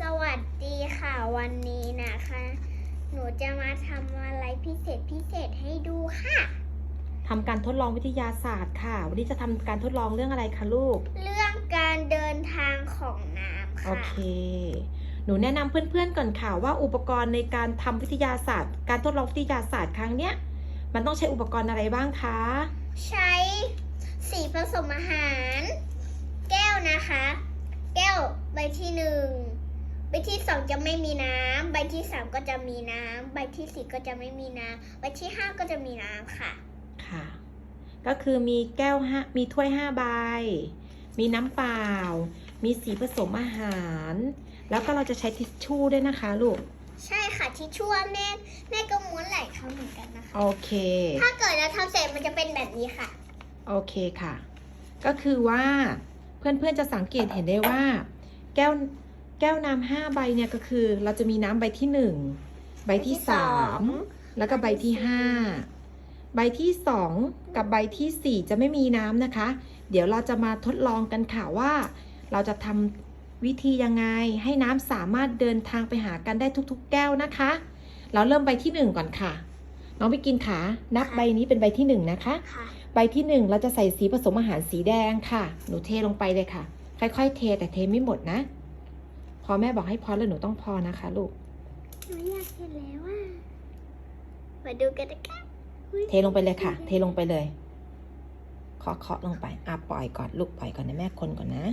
สวัสดีค่ะวันนี้นะคะ หนูจะมาทำอะไรพิเศษพิเศษให้ดูค่ะทำการทดลองวิทยาศาสตร์ค่ะ วันนี้จะทำการทดลองเรื่องอะไรคะลูก เรื่องการเดินทางของน้ำโอค่ะเค หนูแนะนำเพื่อนๆก่อนค่ะว่าอุปกรณ์ในการทำวิทยาศาสตร์ การทดลองวิทยาศาสตร์ครั้งเนี้ย มันต้องใช้อุปกรณ์อะไรบ้างคะ ใช้สีผสมอาหาร แก้วนะคะ แก้วใบที่หนึ่ง ใบที่สองจะไม่มีน้ำ ใบที่สามก็จะมีน้ำ ใบที่สี่ก็จะไม่มีน้ำ ใบที่ห้าก็จะมีน้ำค่ะ ค่ะ ก็คือมีแก้วห้ามีถ้วยห้าใบ มีน้ำเปล่า มีสีผสมอาหาร แล้วก็เราจะใช้ทิชชู่ด้วยนะคะลูก ใช่ค่ะที่ชั่วแม่แม่ก็ม้วนหลายครั้งเหมือนกันนะคะ โอเค ถ้าเกิดเราทำเสร็จมันจะเป็นแบบนี้ค่ะ โอเคค่ะ ก็คือว่าเพื่อนๆจะสังเกตเห็นได้ว่า แก้ว แก้วน้ำห้าใบเนี่ยก็คือ เราจะมีน้ำใบที่หนึ่งใบที่สามแล้วก็ใบที่ห้าใบที่สองกับใบที่สี่จะไม่มีน้ำนะคะ เดี๋ยวเราจะมาทดลองกันค่ะว่า เราจะทำวิธียังไงให้น้ำสามารถเดินทางไปหากันได้ทุกๆ แก้วนะคะ เราเริ่มใบที่หนึ่งก่อนค่ะ น้องไปกินขานับใบนี้เป็นใบที่หนึ่งนะคะค่ะใบที่หนึ่งเราจะใส่สีผสมอาหารสีแดงค่ะ หนูเทลงไปเลยค่ะ ค่อยๆ เทแต่เทไม่หมดนะ พอแม่บอกให้พอแล้วหนูต้องพอนะคะลูกหนูอยากเห็นแล้วว่ามาดูกันนะคะอุ๊ยเทลงไปเลยค่ะ เทลงไปเลยเคาะเคาะลงไปอะปล่อยก่อนลูกปล่อยก่อนนะแม่คนก่อนนะ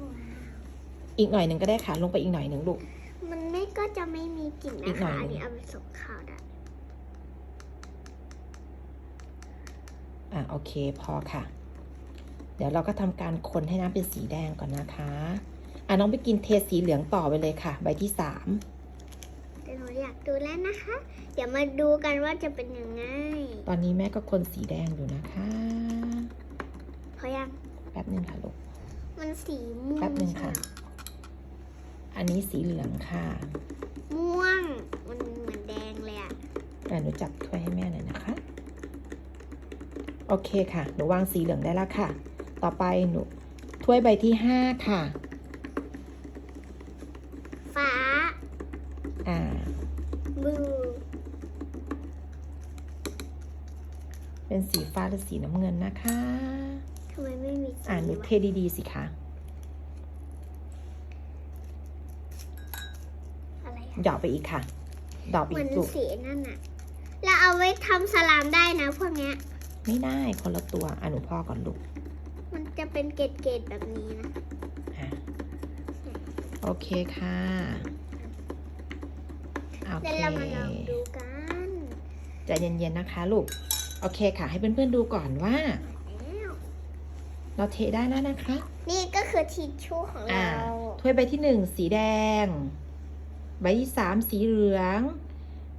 ว้าวอีกหน่อยหนึ่งก็ได้ค่ะ ลงไปอีกหน่อยหนึ่งลูก มันไม่ก็จะไม่มีกลิ่นอีนะกหน่คะอยอันหนึ่งนี้เอาไปส่งข้าวได้อะโอเคพอค่ะ เดี๋ยวเราก็ทำการคนให้น้ำเป็นสีแดงก่อนนะคะ อะน้องไปกินเทสีเหลืองต่อไปเลยค่ะ ใบที่สามแต่หนูอยากดูแล้วนะคะ เดี๋ยวมาดูกันว่าจะเป็นยังไง ตอนนี้แม่ก็คนสีแดงอยู่นะคะเพราะยังแป๊บหนึงค่ะลูก มันสีม่วงแป๊บหนึ่งค่ะใช่ไอันนี้สีเหลืองค่ะหมม่วง มันเหมือนแดงเลยอะอะหนูจับถ้วยให้แม่หน่อยนะคะ โอเคค่ะ หนูวางสีเหลืองได้แล้วค่ะ ต่อไปหนูถ้วยใบที่ห้าค่ะ ฟ้า อ่า บลู เป็นสีฟ้าหรือสีน้ำเงินนะคะ ทำไมไม่มีสี อ่าหนู วะ เทดีๆสิคะอะไรอะหยอกไปอีกค่ะ ดอกเหอีมือนกลูกสีนั่นอะแล้วเอาไว้ทำสลามได้นะ พวกเนี้ย ไม่ได้คนละตัวอะหนูพ่อก่อนลูกมันจะเป็นเกล็ดๆแบบนี้นะอะโอเคค่ะโอเค เดี๋ยวเรามาลองดูกัน ใจเย็นๆนะคะลูก โอเคค่ะ ให้เพื่อนๆดูก่อนว่าแล้ว เราเทได้แล้วนะคะ นี่ก็คือทิชชู่ของอ่าเรา ถ้วยใบที่หนึ่งสีแดง ใบที่สามสีเหลือง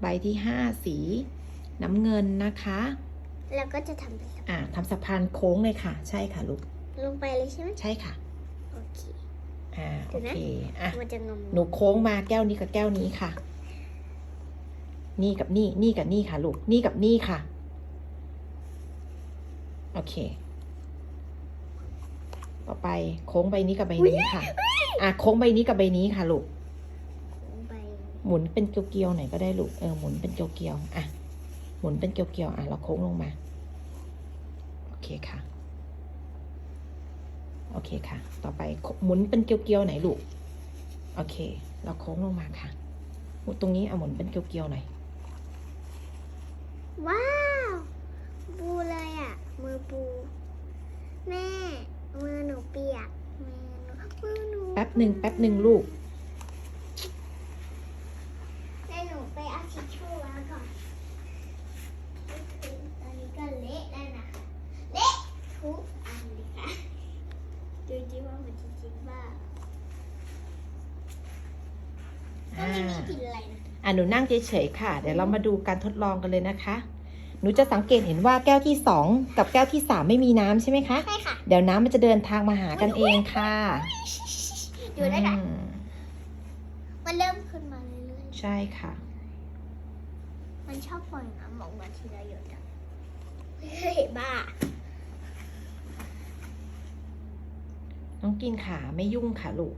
ใบที่ห้าสีน้ำเงินนะคะ แล้วก็จะทำเป็นสอ่าทำสะพานโค้งเลยค่ะ ใช่ค่ะลูก ลงไปเลยใช่ไหมใช่ค่ะ โอเค อ่าเดี๋โอยวนะเค อะ มันจะงมหนูโค้งมาแก้วนี้กับแก้วนี้ค่ะ นี่กับนี่ นี่กับนี่ค่ะ ลูก นี่กับนี่ค่ะ โอเค ต่อไปโค้งใบนี้กับใบนี้ค่ะ อะโค้งใบนี้กับใบนี้ค่ะลูกลงไปหมุนเป็นเกลียวๆหน่อยก็ได้ลูกเออหมุนเป็นเกลียวๆอะหมุนเป็นเกลียวๆอะเราโค้งลงมา โอเคค่ะ โอเคค่ะ ต่อไปหมุนเป็นเกลียวๆไหนลูก โอเค เราโค้งลงมาค่ะหมุนตรงนี้เอาหมุนเป็นเกลียวๆหน่อยว้าว บูเลยอะ มือบู แม่ มือหนูเปียกมือหนูมือหนู แป๊ บหนึ่งแป๊บหนึ่งลูกแม่หนูไปเอาทิชชู่มาก่อนตอนนี้ก็เละแล้วนะคะเละทุกอันเลยค่ะดูดิว่ามันจริงๆว่าก็ไม่มีกลิ่นอะไรนะอะหนูนั่งเฉยๆค่ะ เดี๋ยวเรามาดูการทดลองกันเลยนะคะ หนูจะสังเกตเห็นว่าแก้วที่สองกับแก้วที่สามไม่มีน้ำใช่ไหมคะ ใช่ค่ะ เดี๋ยวน้ำมันจะเดินทางมาหากันเองค่ะ อยู่ด้วยกันมันเริ่มขึ้นมาเรื่อยๆใช่ค่ะมันชอบปล่อยน้ำมองมาทีละหยดอะเฮ้ยบ้า น้องกินขาไม่ยุ่งค่ะลูก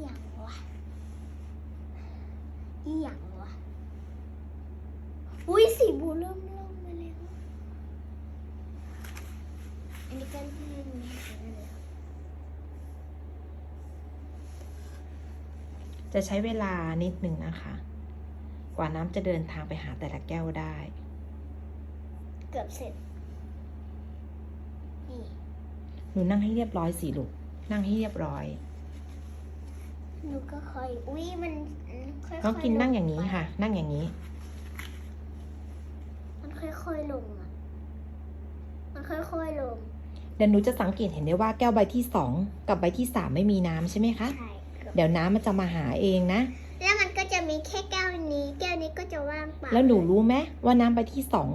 อย่างวะอย่างวะ อุ้ยสีบูเริ่ม จะใช้เวลานิดหนึ่งนะคะ กว่าน้ำจะเดินทางไปหาแต่ละแก้วได้ เกือบเสร็จ นี่ หนูนั่งให้เรียบร้อยสิลูก นั่งให้เรียบร้อย หนูก็ค่อย อุ้ยมันค่อยๆน้องกินนั่งอย่างนี้นี้ค่ะ นั่งอย่างนี้ มันค่อยๆลงอะ มันค่อยๆลงเดี๋ยวหนูจะสังเกตเห็นได้ว่าแก้วใบที่สองกับใบที่สามไม่มีน้ำใช่ไหมคะ ใช่ เกือบเดี๋ยวน้ำมันจะมาหาเองนะ แล้วมันก็จะมีแค่แก้วนี้ แก้วนี้ก็จะว่างเปล่าแล้วหนูรู้ไหมว่าน้ำใบที่สอง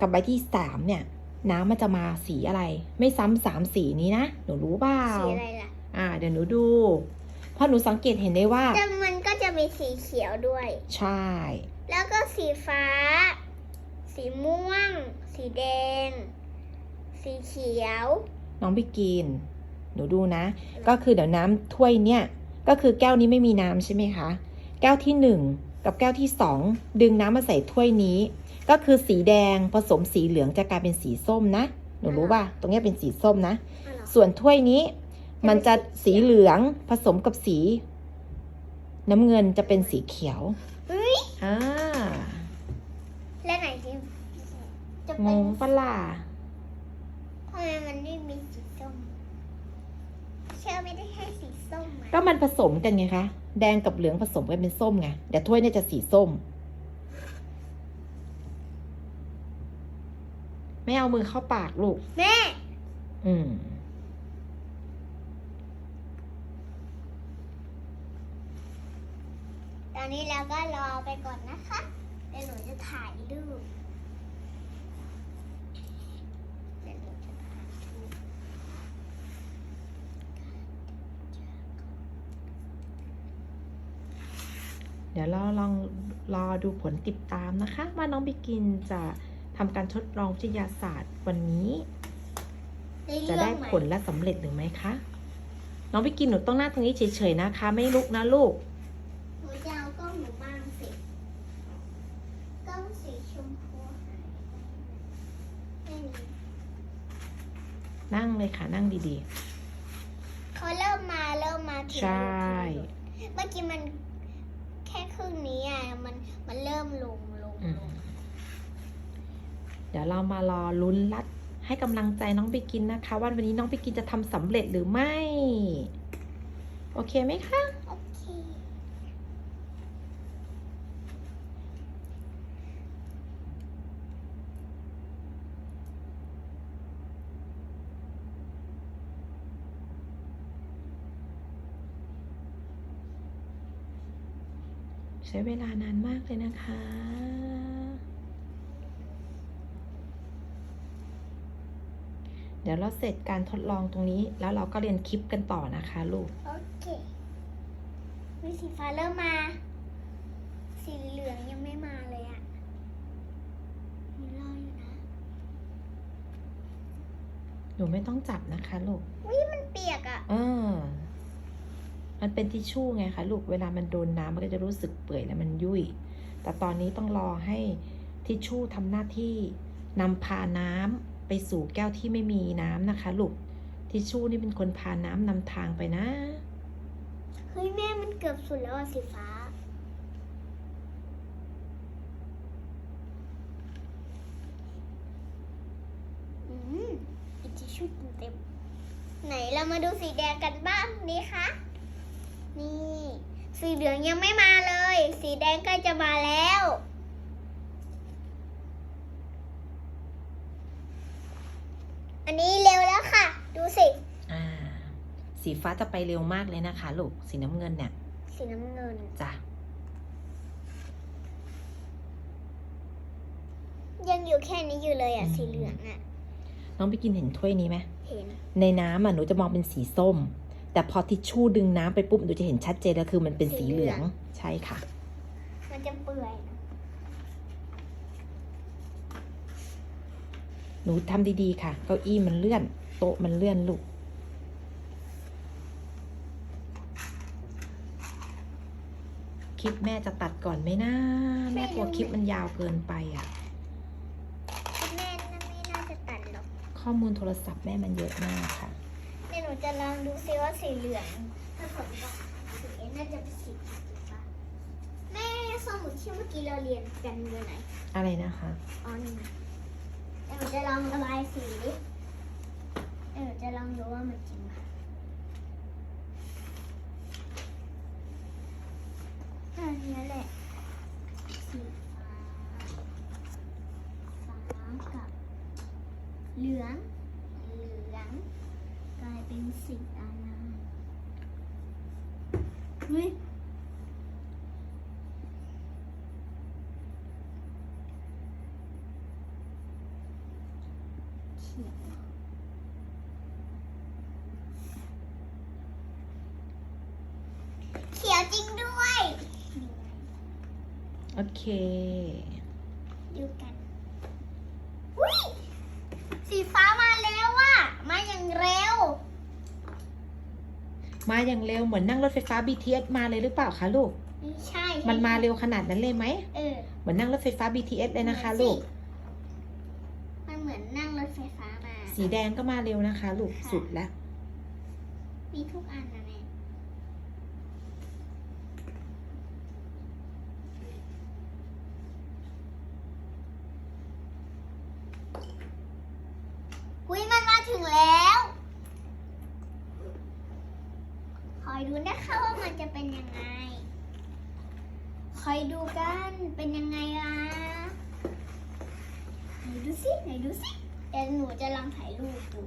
กับใบที่สามเนี่ย น้ำมันจะมาสีอะไร ไม่ซ้ำสามสีนี้นะหนูรู้เปล่าสีอะไรล่ะอ่า เดี๋ยวหนูดูเพราะหนูสังเกตเห็นได้ว่าแต่มันก็จะมีสีเขียวด้วย ใช่ แล้วก็สีฟ้า สีม่วง สีแดง สีเขียว น้องไปกิน หนูดูนะ ก็คือเดี๋ยวน้ำถ้วยเนี่ย ก็คือแก้วนี้ไม่มีน้ำใช่ไหมคะ แก้วที่หนึ่งกับแก้วที่สองดึงน้ำมาใส่ถ้วยนี้ ก็คือสีแดงผสมสีเหลืองจะกลายเป็นสีส้มนะ หนูรู้ป่ะ ตรงเนี้ยเป็นสีส้มนะอ๋อเหรอส่วนถ้วยนี้ มันจะสีเหลืองผสมกับสี น้ำเงินจะเป็นสีเขียวเฮ้ยอ่าแล้วไหนที่จะงเป็นงปะล่ะทำไมมันไม่มีสีส้ม เชื่อไม่ได้ ให้สีส้มมาก็มันผสมกันไงคะ แดงกับเหลืองผสมกันเป็นส้มไงเดี๋ยวถ้วยเนี่ยจะสีส้ม ไม่เอามือเข้าปากลูก แม่ อืม ตอนนี้เราก็รอไปก่อนนะคะเดี๋ยวหนูจะถ่ายรูปเดี๋ยวหนูจะถ่ายรูป เดี๋ยวเราลองรอดูผลติดตามนะคะ ว่าน้องบิกินจะทำการทดลองวิทยาศาสตร์วันนี้ จะได้ผลและสำเร็จหรือไม่คะ น้องบิกินหนูต้องนั่งตรงนี้เฉยๆนะคะ ไม่ลุกนะลูกหนูจะเอากล้องหนูบ้างสิกล้องสีชมพูหายไปไม่มีนั่งเลยค่ะนั่งดีเขาเริ่มมาเริ่มมาทีใช่ละนิดทีละนิดเมื่อกี้มัน แค่ครึ่งนี้อะมันมันเริ่มลงลงๆอืลมงเดี๋ยวเรามารอลุ้นรัดให้กำลังใจน้องบิกินนะคะ ว่าวันนี้น้องบิกินจะทำสำเร็จหรือไม่ โอเคไหมคะ โอเค ใช้เวลานานมากเลยนะคะ เดี๋ยวเราเสร็จการทดลองตรงนี้ แล้วเราก็เรียนคลิปกันต่อนะคะลูก โอเคมีสีฟ้าเริ่มมา สีเหลืองยังไม่มาเลยอะมีรออยู่นะ หนูไม่ต้องจับนะคะลูก วิมันเปียกอะเออ มันเป็นทิชชู่ไงคะลูก เวลามันโดนน้ำมันก็จะรู้สึกเปื่อยแล้วมันยุ่ย แต่ตอนนี้ต้องรอให้ทิชชู่ทำหน้าที่นำพาน้ำไปสู่แก้วที่ไม่มีน้ำนะคะ ลูก ทิชชู่นี่เป็นคนพาน้ำนำทางไปนะ เฮ้ยแม่มันเกือบสุดแล้วอะสีฟ้า อืมอีกทิชชู่เต็มๆไหนเรามาดูสีแดงกันบ้างนี่คะ นี่ สีเหลืองยังไม่มาเลย สีแดงใกล้จะมาแล้ว อันนี้เร็วแล้วค่ะ ดูสิ อ่า สีฟ้าจะไปเร็วมากเลยนะคะ ลูก สีน้ำเงินเนี่ย สีน้ำเงิน จ้ะ ยังอยู่แค่นี้อยู่เลยอะสีเหลืองอะ น้องไปกินเห็นถ้วยนี้ไหม เห็น ในน้ำอะหนูจะมองเป็นสีส้ม แต่พอทิชชู่ดึงน้ำไปปุ๊บหนูจะเห็นชัดเจนแล้วคือมันเป็นสีเหลืองใช่ค่ะ มันจะเปื่อยนะหนูทำดีๆค่ะ เก้าอี้มันเลื่อน โต๊ะมันเลื่อนลูกคลิปแม่จะตัดก่อนไหมนะแม่กลัวคลิปมันยาวเกินไปอะแม่น่าไม่น่าจะตัดหรอกข้อมูลโทรศัพท์แม่มันเยอะมากค่ะเดี๋ยวห นูจะลองดูซิว่าสีเหลืองถ้าผลบอกสีเอ็นน่าจะเป็นสีจริงปะแม่สมุดที่เมื่อกี้เราเรียนกันเมื่อไหน อะไรนะคะ อ๋อนี่เดี๋ยวหนูจะลองระบายสีดิเดี๋ยวหนูจะลองดูว่ามันจริงไหมอันนี้แหละ สีฟ้า ฟ้ากับ เหลือง เหลือง กลายเป็นสีอะไรเฮ้ย เขียวเขียวจริงด้วย โอเค ดูกันอุ้ยสีฟ้ามาแล้วว่ะ มาอย่างเร็ว มาอย่างเร็วเหมือนนั่งรถไฟฟ้า BTS มาเลยหรือเปล่าคะลูก ไม่ใช่มันมาเร็วขนาดนั้นเลยไหม เออ เหมือนนั่งรถไฟฟ้า BTS เลยนะคะเหมืลูอนกสิมันเหมือนนั่งร ถไฟฟ้ามา สีแดงก็มาเร็วนะคะ ลูกค่ะ สุดแล้ว มีทุกอันนะแม่หุยมันมาถึงแล้ว คอยดูนะคะว่ามันจะเป็นยังไง คอยดูกัน เป็นยังไงล่ะ ไหนดูสิ ไหนดูสิ เดี๋ยวหนูจะลองถ่ายรูปดู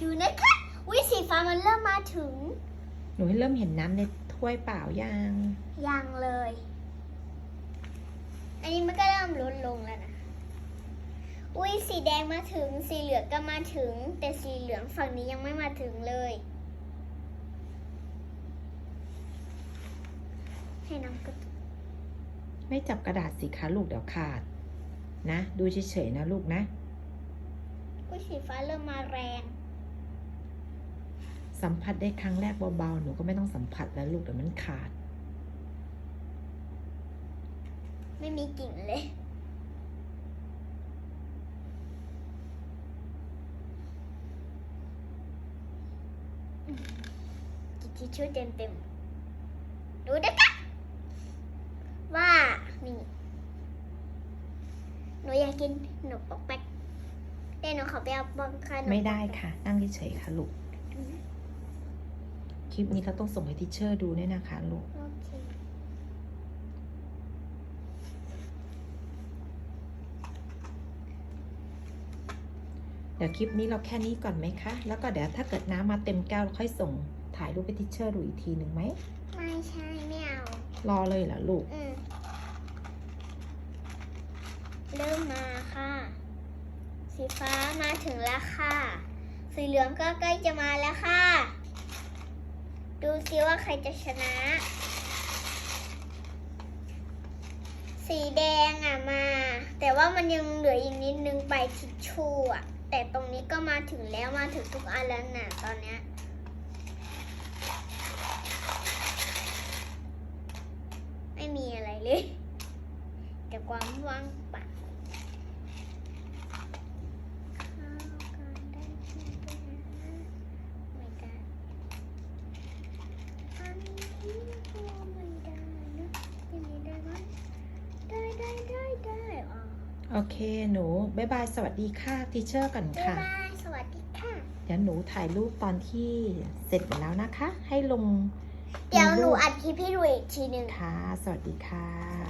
ดูนะคะวิสีฟ้ามันเริ่มมาถึง หนูเริ่มเห็นน้ำในถ้วยเปล่ายัง ยังเลย อันนี้มันก็เริ่มลดลงแล้วนะ อุ้ยสีแดงมาถึง สีเหลืองก็มาถึง แต่สีเหลืองฝั่งนี้ยังไม่มาถึงเลย ให้น้องกระตุกไม่จับกระดาษสิคะลูกเดี๋ยวขาด นะ ดูเฉยๆนะลูกนะ อุ้ยสีฟ้าเริ่มมาแรง สัมผัสได้ครั้งแรกเบาๆ หนูก็ไม่ต้องสัมผัสแล้วลูกเดี๋ยวมันขาด ไม่มีกลิ่นเลย กินทิชชู่เต็มเต็มๆดูนะคะว่านี่หนูอยากกินขนมปอกแป๊กแต่หนูขอไปเอาบองขนมไม่ได้ค่ะ นั่งเฉยๆค่ะลูก คลิปนี้เราต้องส่งให้ทิเชอร์ดูด้วยนะคะลูก โอเค เดี๋ยวคลิปนี้เราแค่นี้ก่อนไหมคะ แล้วก็เดี๋ยวถ้าเกิดน้ำมาเต็มแก้วเราค่อยส่งถ่ายรูปให้ทิเชอร์ดูอีกทีหนึ่งไหม ไม่ใช่ไม่เอา รอเลยเหรอลูก อืมเริ่มมาค่ะ สีฟ้ามาถึงแล้วค่ะ สีเหลืองก็ใกล้จะมาแล้วค่ะ ดูซิว่าใครจะชนะ สีแดงอะมา แต่ว่ามันยังเหลืออีกนิดนึงไปทิชชู่อะ แต่ตรงนี้ก็มาถึงแล้วมาถึงทุกอันแล้วน่ะตอนเนี้ยไม่มีอะไรเลยแต่ความว่างเปล่าเข้ากันได้ที่เป็นไม่ได้อันนี้ก็ไม่ได้นะอันนี้ได้ไหมได้ได้ได้ได้อ๋อ โอเค หนูบ๊ายบาย สวัสดีค่ะทิเชอร์ก่อนบ๊ายค่ะบายสวัสดีค่ะ เดี๋ยวหนูถ่ายรูปตอนที่เสร็จหมดแล้วนะคะ ให้ลงเดี๋ยวหนูใรูปอัดคลิปให้ดูอีกทีหนึ่งค่ะ สวัสดีค่ะ